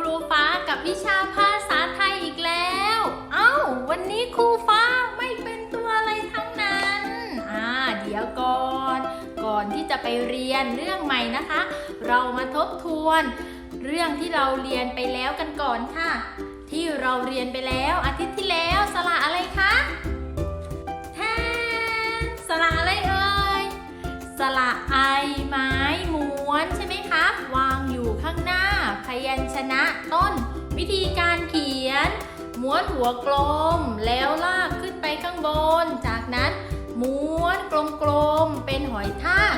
ครูฟ้ากับวิชาภาษาไทยอีกแล้ว เอ้า วันนี้ครูฟ้าไม่เป็นตัวอะไรทั้งนั้น อ่า เดี๋ยวก่อน ก่อนที่จะไปเรียนเรื่องใหม่นะคะ เรามาทบทวน เรื่องที่เราเรียนไปแล้วกันก่อนค่ะ ที่เราเรียนไปแล้วอาทิตย์ที่แล้วสระอะไรคะแทนสระอะไรเอ่ย สระไอไม้ม้วนใช่ไหมคะวา ยัญชนะต้น วิธีการเขียน ม้วนหัวกลมแล้วลากขึ้นไปข้างบน จากนั้นม้วนกลมๆเป็นหอยทาก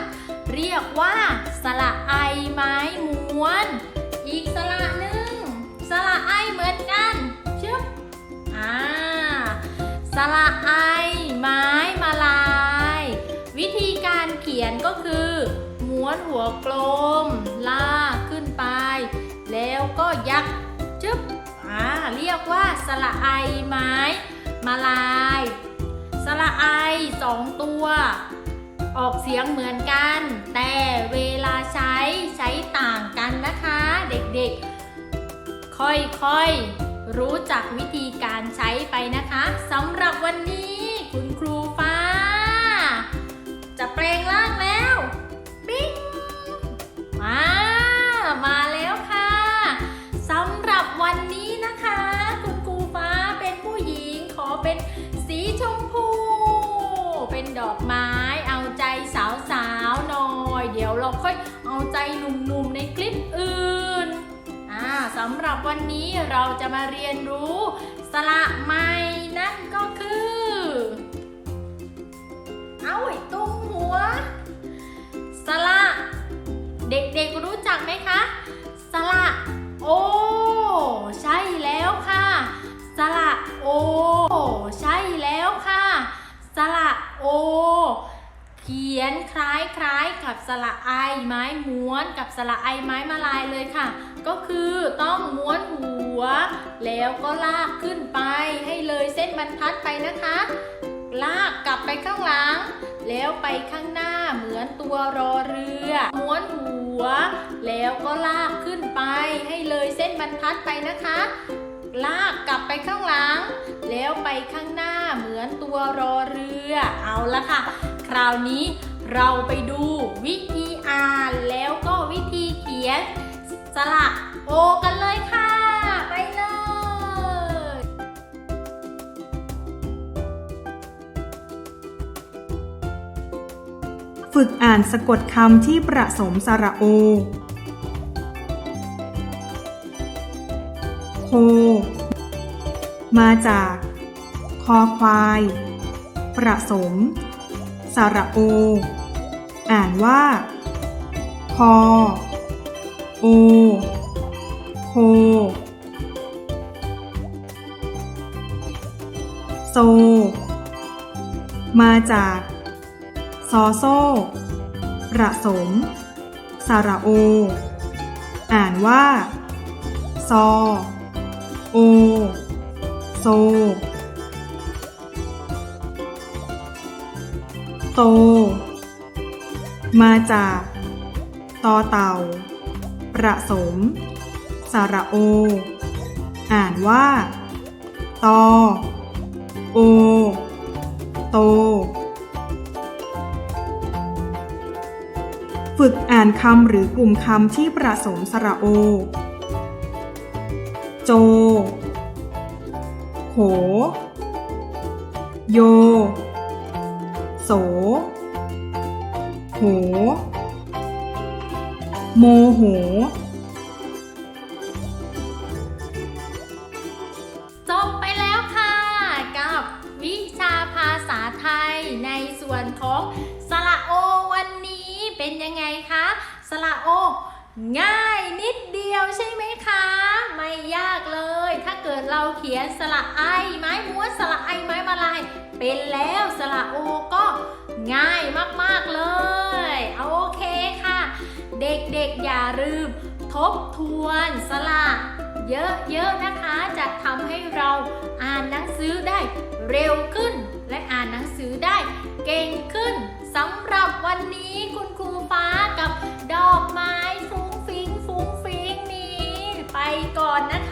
เรียกว่า สระไอไม้ม้วน อีกสระหนึ่งสระไอเหมือนกันชึบอ่าสระไอไม้มาลาย วิธีการเขียนก็คือ ม้วนหัวกลม ลากขึ้นไป แล้วก็ยักจึ๊บอ่าเรียกว่าสระไอไม้มาลาย สระไอสองตัว ออกเสียงเหมือนกัน แต่เวลาใช้ใช้ต่างกันนะคะ เด็กๆ ค่อยๆ รู้จักวิธีการใช้ไปนะคะสำหรับวันนี้คุณครูฟ้า หนุ่มๆในคลิปอื่นอ่าสำหรับวันนี้เราจะมาเรียนรู้สระใหม่นั่นก็คือ เอา ยนคล้ายๆกับสระไอไม้ม้วนกับสระไอไม้มาลายเลยค่ะ ก็คือต้องม้วนหัว แล้วก็ลากขึ้นไปให้เลยเส้นบรรทัดไปนะคะ ลากกลับไปข้างหลัง แล้วไปข้างหน้าเหมือนตัวรอเรือ ม้วนหัว แล้วก็ลากขึ้นไป ให้เลยเส้นบรรทัดไปนะคะ ลากกลับไปข้างหลัง แล้วไปข้างหน้าเหมือนตัวรอเรือ เอาละค่ะ คราวนี้ เราไปดูวิธีอ่านแล้วก็วิธีเขียนสระโอกันเลยค่ะ ไปเลย ฝึกอ่านสะกดคำที่ประสมสระโอ โค มาจาก คอควาย ประสม สระโอ อ่านว่า คอ โอ โค โซ มาจากซอโซประสม สระโอ อ่านว่า ซอ โอ โซ โต มาจากตอเต่า ประสม สระโอ อ่านว่า ตอ โอ โต ฝึกอ่านคำหรือกลุ่มคำที่ประสมสระโอ โจโหโย โส หโมโห จบไปแล้วค่ะ กับวิชาภาษาไทยในส่วนของสระโอวันนี้เป็นยังไงคะ สระโอ ง่ายนิดเดียวใช่ไหมคะ เขียนสระไอไม้ม้วสระไอไม้มาลาย เป็นแล้วสระโอก็ง่ายมากๆเลยเโอเคค่ะ เด็กๆอย่าลืม ทบทวนสระเยอะๆนะคะ จะทำให้เราอ่านหนังสือได้เร็วขึ้น และอ่านหนังสือได้เก่งขึ้นสำหรับวันนี้คุณครูฟ้ากับดอกไม้ฟุ้งฟิ้งฟุ้งฟิ้งนี้ ไปก่อนนะคะ